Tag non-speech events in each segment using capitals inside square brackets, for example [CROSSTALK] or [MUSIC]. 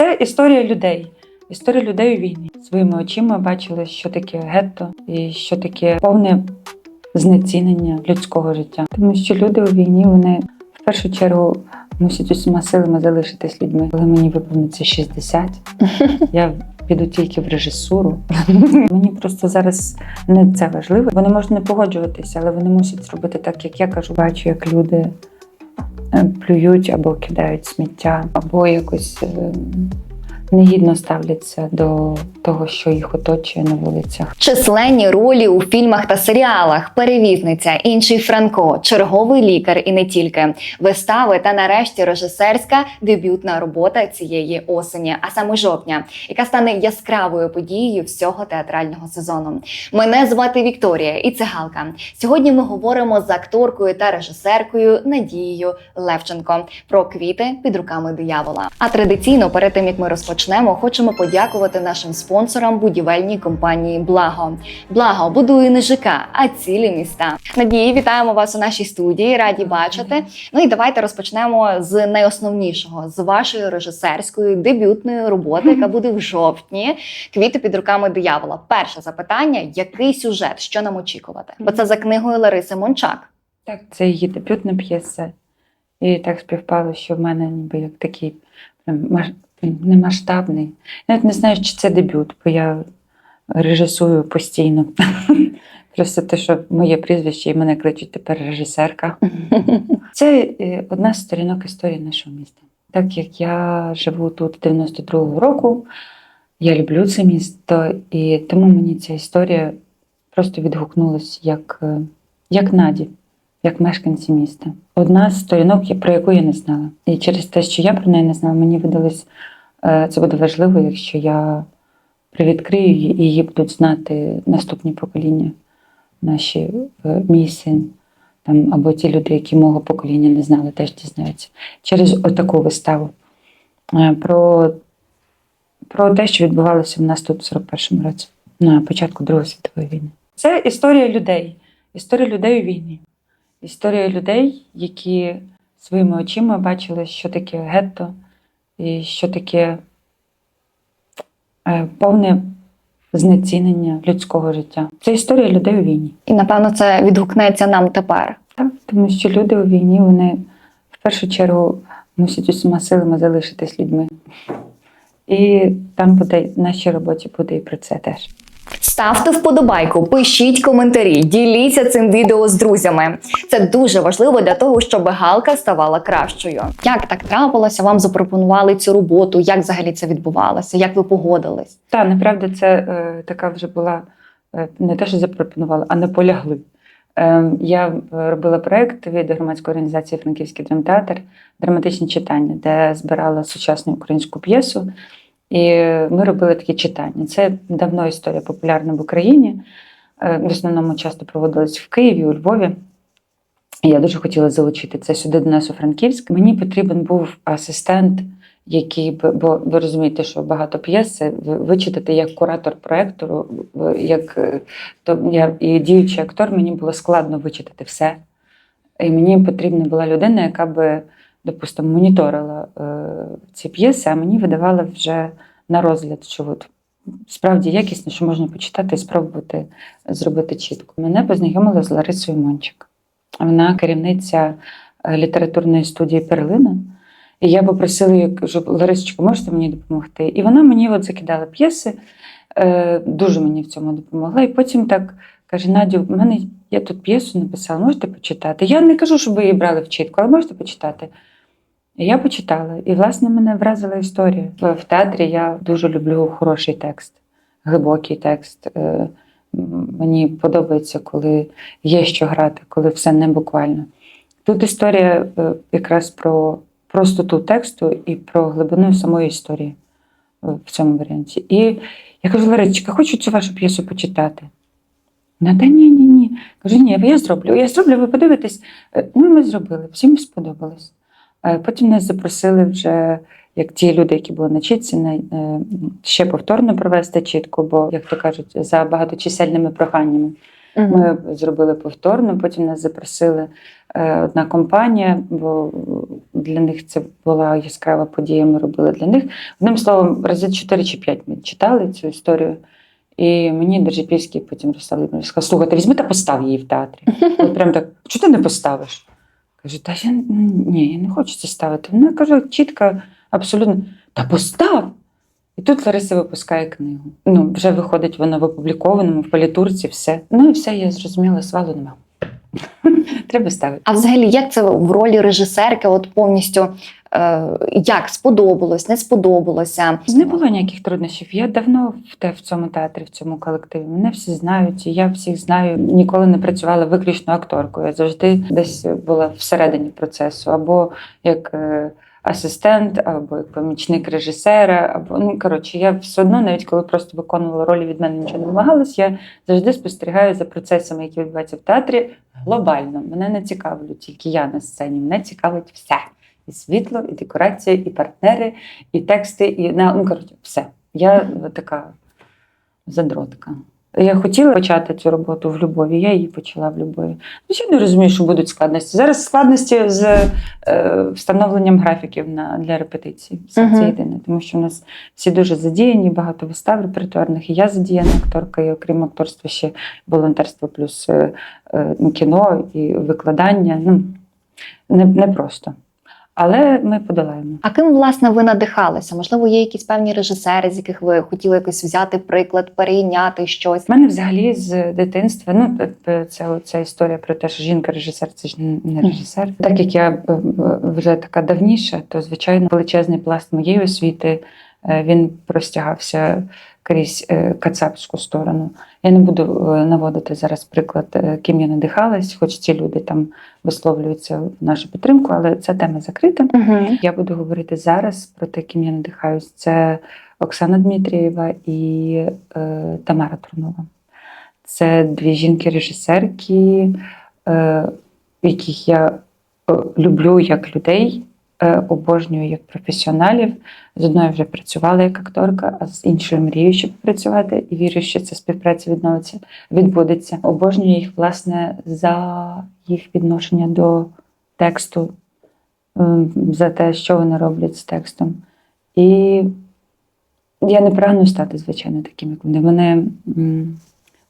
Це історія людей. Історія людей у війні. Своїми очима бачили, що таке гетто і що таке повне знецінення людського життя. Тому що люди у війні вони в першу чергу мусять усіма силами залишитись людьми. Коли мені виповниться 60, [LAUGHS] я піду тільки в режисуру. [LAUGHS] Мені просто зараз не це важливо. Вони можуть не погоджуватися, але вони мусять зробити так, як я кажу. Бачу, як люди плюють або кидають сміття, або якось е, негідно ставляться до того, що їх оточує на вулицях. Численні ролі у фільмах та серіалах, перевізниця, інший Франко, черговий лікар і не тільки вистави та нарешті режисерська дебютна робота цієї осені, а саме жовтня, яка стане яскравою подією всього театрального сезону. Мене звати Вікторія і це Галка. Сьогодні ми говоримо з акторкою та режисеркою Надією Левченко про квіти під руками диявола. А традиційно, перед тим як ми розпочнемо, хочемо подякувати нашим спонсорам будівельній компанії Благо. Благо будує не ЖК, а цілі міста. Надії, вітаємо вас у нашій студії. Раді бачити. Ну і давайте розпочнемо з найосновнішого з вашої режисерської дебютної роботи, яка буде в жовтні. Квіти під руками диявола. Перше запитання: який сюжет, що нам очікувати? Бо це за книгою Лариси Мончак. Так, це її дебютна п'єса. І так співпало, що в мене ніби як такий прям маш... не. Навіть не знаю, чи це дебют, бо я режисую постійно. [LAUGHS] Просто те, що моє прізвище і мене кличуть тепер режисерка. [LAUGHS] Це е, одна з сторінок історії нашого міста. Так як я живу тут 92-го року, я люблю це місто, і тому мені ця історія просто відгукнулась як, е, як Наді, як мешканці міста. Одна з сторінок, про яку я не знала. І через те, що я про неї не знала, мені видалось, е, це буде важливо, якщо я привідкрию її, і її будуть знати наступні покоління, наші е, мій син. Там, або ті люди, які мого покоління не знали, теж дізнаються через отаку виставу. Е, Про, про те, що відбувалося в нас тут в 41-му році, на початку Другої світової війни. Це історія людей. Історія людей у війні. Історія людей, які своїми очима бачили, що таке гетто, і що таке е, повне знецінення людського життя. Це історія людей у війні. І напевно це відгукнеться нам тепер. Так, тому що люди у війні вони в першу чергу мусять усіма силами залишитись людьми. І там буде в нашій роботі буде і про це теж. Ставте вподобайку, пишіть коментарі, діліться цим відео з друзями. Це дуже важливо для того, щоб галка ставала кращою. Як так трапилося? Вам запропонували цю роботу? Як взагалі це відбувалося? Як ви погодились? Та направда, це е, така вже була е, не те, що запропонувала, а наполягли. Е, я робила проєкт від громадської організації Франківський драмтеатр драматичні читання, де збирала сучасну українську п'єсу. І ми робили такі читання. Це давно історія популярна в Україні. Е, В основному часто проводилась в Києві, у Львові. Я дуже хотіла залучити це сюди до нас у Франківськ. Мені потрібен був асистент, який би, бо ви розумієте, що багато п'єс ви- вичитати як куратор проєкту, як е, то я і діючий актор, мені було складно вичитати все. І мені потрібна була людина, яка би, допустимо, моніторила е, ці п'єси, а мені видавала вже на розгляд, що от справді якісно, що можна почитати і спробувати зробити чітко. Мене познайомили з Ларисою Мончик. Вона керівниця е, літературної студії Перлина. І я попросила її, кажу, Ларисочка, можете мені допомогти? І вона мені от закидала п'єси, е, дуже мені в цьому допомогла. І потім так каже: Надю, в мене я тут п'єсу написала, можете почитати? Я не кажу, щоб ви її брали в чітку, але можете почитати. Я почитала, і, власне, мене вразила історія. В театрі я дуже люблю хороший текст, глибокий текст. Е, Мені подобається, коли є що грати, коли все не буквально. Тут історія е, якраз про простоту тексту і про глибину самої історії е, в цьому варіанті. І я кажу, Ларичка, хочу цю вашу п'єсу почитати. Вона, та ні, ні, ні. Кажу, ні, я зроблю. Я зроблю, ви подивитесь. Ну, ми зробили, всім сподобалось. Е, Потім нас запросили вже, як ті люди, які були на чітці, е, ще повторно провести чітку, бо, як то кажуть, за багаточисельними проханнями. Ми зробили повторно, потім нас запросили е, одна компанія, бо для них це була яскрава подія. Ми робили для них. Одним словом, рази 4 чи 5 ми читали цю історію. І мені Держипільський потім розставив сказав, слухай, ти візьми та постав її в театрі. [LAUGHS] От прям так, чого ти не поставиш? Кажу, та я ні, я не хочу це ставити. Вона каже, чітко, абсолютно, та постав. І тут Лариса випускає книгу. Ну, вже виходить вона в опублікованому, в політурці, все. Ну і все, я зрозуміла, свалу нема. [LAUGHS] Треба ставити. А взагалі, як це в ролі режисерки, от повністю як сподобалось, не сподобалося? Не було ніяких труднощів. Я давно в, те, в цьому театрі, в цьому колективі. Мене всі знають, і я всіх знаю. Ніколи не працювала виключно акторкою. Я завжди десь була всередині процесу, або як е, асистент, або як помічник режисера, або ну коротше, я все одно, навіть коли просто виконувала ролі, від мене нічого не вимагалось, я завжди спостерігаю за процесами, які відбуваються в театрі глобально. Мене не цікавлю тільки я на сцені, мене цікавить все. І світло, і декорація, і партнери, і тексти, і на ну коротше, все. Я така задротка. Я хотіла почати цю роботу в любові, я її почала в любові. Звичайно, розумію, що будуть складності. Зараз складності з е, встановленням графіків на, для репетицій. Все Мгм. це єдине, тому що у нас всі дуже задіяні, багато вистав репертуарних. І я задіяна акторка, і окрім акторства ще волонтерство плюс е, е, ну, кіно і викладання. Ну, не, не просто. Але ми подолаємо. А ким власне ви надихалися? Можливо, є якісь певні режисери, з яких ви хотіли якось взяти приклад, перейняти щось? У мене взагалі з дитинства, ну ця, ця історія про те, що жінка-режисер це ж не режисер. Так як я е, е, вже така давніша, то звичайно величезний пласт моєї освіти е, він простягався крізь е, кацапську сторону. Я не буду е, наводити зараз приклад, е, ким я надихалась, хоч ці люди там висловлюються в нашу підтримку, але ця тема закрита. Угу. Я буду говорити зараз про те, ким я надихаюсь. Це Оксана Дмитрієва і е, Тамара Трунова. Це дві жінки-режисерки, е, яких я люблю як людей, обожнюю як професіоналів. З одною вже працювала як акторка, а з іншою мрію ще попрацювати і вірю, що ця співпраця відновиться, відбудеться. Обожнюю їх, власне, за їх відношення до тексту, ем, за те, що вони роблять з текстом. І я не прагну стати, звичайно, таким, як вони. Вони,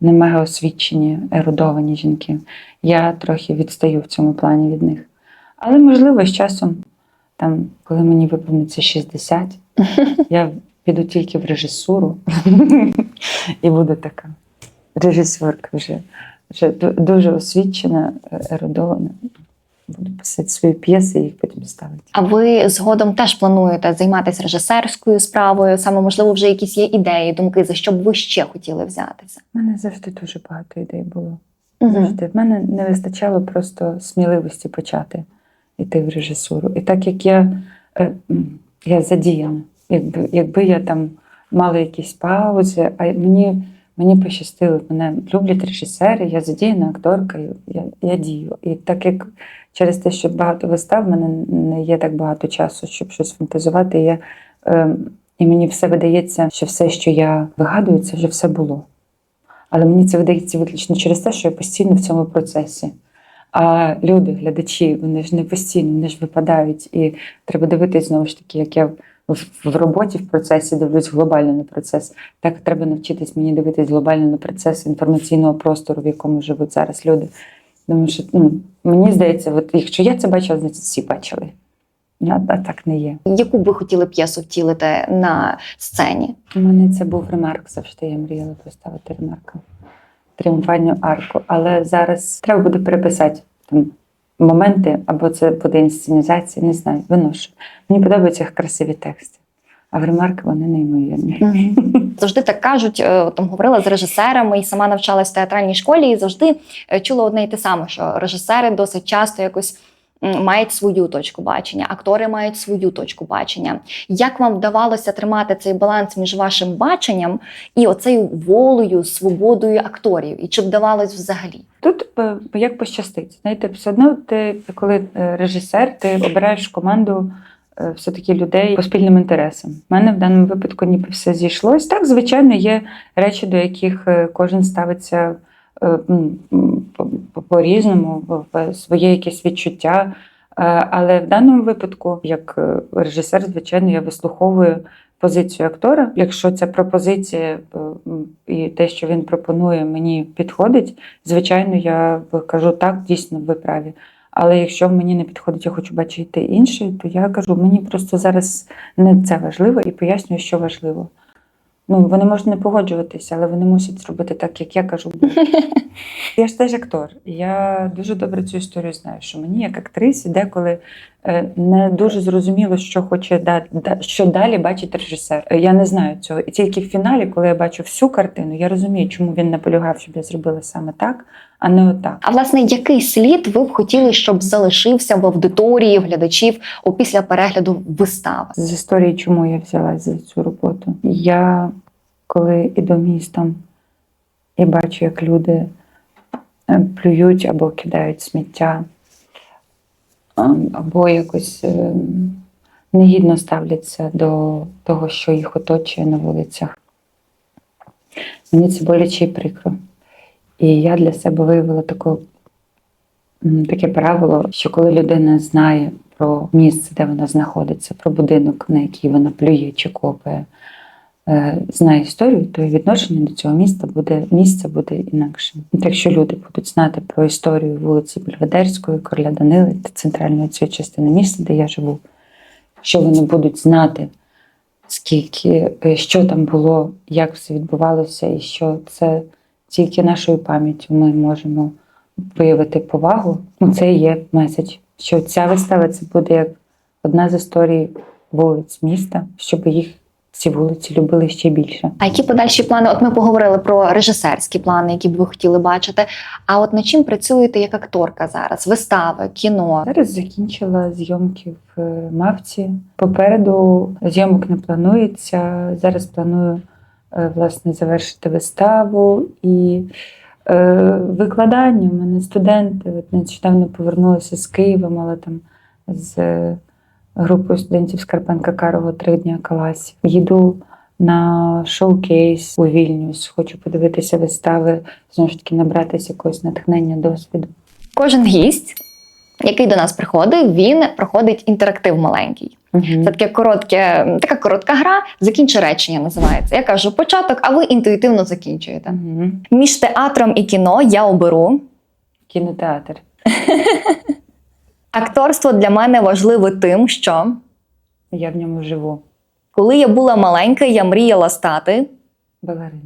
вони мега освічені, ерудовані жінки. Я трохи відстаю в цьому плані від них. Але, можливо, з часом, там, коли мені виповниться 60, [LAUGHS] я піду тільки в режисуру [LAUGHS] і буду така режисерка вже, вже дуже освічена, ерудована. Буду писати свої п'єси і їх потім ставити. А ви згодом теж плануєте займатися режисерською справою? Саме можливо, вже якісь є ідеї, думки, за що б ви ще хотіли взятися? У мене завжди дуже багато ідей було. Угу. Завжди. В мене не вистачало просто сміливості почати йти в режисуру. І так як я, е, я задіяна, якби, якби я там мала якісь паузи, а мені, мені пощастило, мене люблять режисери, я задіяна акторка, я, я дію. І так як через те, що багато вистав, в мене не є так багато часу, щоб щось фантазувати. Я, е, і мені все видається, що все, що я вигадую, це вже все було. Але мені це видається виключно через те, що я постійно в цьому процесі. А люди, глядачі, вони ж не постійно, вони ж випадають. І треба дивитись знову ж таки, як я в, в роботі, в процесі дивлюсь глобально на процес. Так треба навчитись мені дивитись глобально на процес інформаційного простору, в якому живуть зараз люди. Тому що ну, мені здається, от якщо я це бачила, значить всі бачили. А, а так не є. Яку б ви хотіли п'єсу втілити на сцені? У мене це був ремарк завжди. Я мріяла поставити ремарка. Тріумфальну арку. Але зараз треба буде переписати там моменти, або це буде інсценізація, не знаю, виношу. Мені подобаються їх красиві тексти. А в ремарки вони неймовірні. [LAUGHS] Завжди так кажуть, е, там говорила з режисерами і сама навчалась в театральній школі, і завжди е, чула одне й те саме, що режисери досить часто якось. Мають свою точку бачення, актори мають свою точку бачення. Як вам вдавалося тримати цей баланс між вашим баченням і оцею волею, свободою акторів? І чи вдавалось взагалі? Тут е, як пощастить. Знаєте, все одно ти, коли е, режисер, ти обираєш команду е, все-таки людей по спільним інтересам. У мене в даному випадку ніби все зійшлось. Так, звичайно, є речі, до яких кожен ставиться по-різному, своє якесь відчуття. Е, Але в даному випадку, як е, режисер, звичайно, я вислуховую позицію актора. Якщо ця пропозиція е, і те, що він пропонує, мені підходить, звичайно, я кажу так, дійсно, ви праві. Але якщо мені не підходить, я хочу бачити інше, то я кажу, мені просто зараз не це важливо і пояснюю, що важливо. Ну, вони можуть не погоджуватися, але вони мусять зробити так, як я кажу. [LAUGHS] Я ж теж актор. Я дуже добре цю історію знаю, що мені, як актрисі, деколи не дуже зрозуміло, що хоче да, да- що далі бачить режисер. Е, Я не знаю цього. І тільки в фіналі, коли я бачу всю картину, я розумію, чому він наполягав, щоб я зробила саме так, а не отак. А власне, який слід ви б хотіли, щоб залишився в аудиторії, глядачів опісля перегляду вистави? з історії, чому я взялась за цю роботу. Я коли іду містом і бачу, як люди е, плюють або кидають сміття, або якось е, негідно ставляться до того, що їх оточує на вулицях. Мені це боляче і прикро. І я для себе виявила таку, таке правило, що коли людина знає про місце, де вона знаходиться, про будинок, на який вона плює чи копає, знає історію, то і відношення до цього міста буде місця буде інакшим. Якщо люди будуть знати про історію вулиці Бельведерської, Короля Данили та центральної цієї частини міста, де я живу, що вони будуть знати, скільки, е, що там було, як все відбувалося, і що це тільки нашою пам'яттю ми можемо виявити повагу. Ну, це є меседж, що ця вистава це буде як одна з історій вулиць міста, щоб їх ці вулиці любили ще більше. А які подальші плани? От ми поговорили про режисерські плани, які б ви хотіли бачити. А от над чим працюєте як акторка зараз? Вистави, кіно? Зараз закінчила зйомки в е, Мавці. Попереду зйомок не планується. Зараз планую е, власне завершити виставу і е, викладання. У мене студенти. От нещодавно повернулася з Києва, мала там з групою студентів Скарпенка Карого три дні класів. Їду на шоу-кейс у Вільнюс. Хочу подивитися вистави, знову ж таки набратися якогось натхнення, досвіду. Кожен гість, який до нас приходить, він проходить інтерактив маленький. Це таке коротке, така коротка гра. Закінчи речення називається. Я кажу початок, а ви інтуїтивно закінчуєте. Між театром і кіно я оберу. Кінотеатр. [LAUGHS] Акторство для мене важливе тим, що Я в ньому живу. коли я була маленька, я мріяла стати Балериною.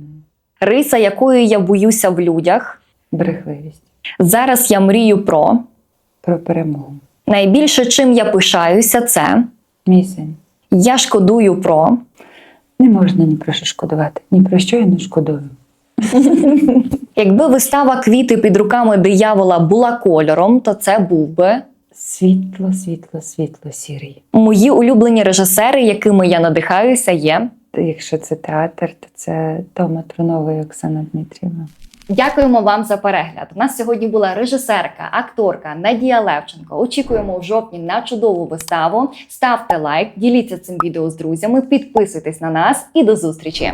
риса, якою я боюся в людях. Брехливість. Зараз я мрію про Про перемогу. найбільше, чим я пишаюся, це Мій син. я шкодую про. Не можна ні про що шкодувати. Ні про що я не шкодую. [LAUGHS] Якби вистава квіти під руками диявола була кольором, то це був би Світло, світло, світло, сірий. мої улюблені режисери, якими я надихаюся, є. Якщо це театр, то це Тома Трунова і Оксана Дмитрівна. Дякуємо вам за перегляд. У нас сьогодні була режисерка, акторка Надія Левченко. Очікуємо в жовтні на чудову виставу. Ставте лайк, діліться цим відео з друзями, підписуйтесь на нас і до зустрічі!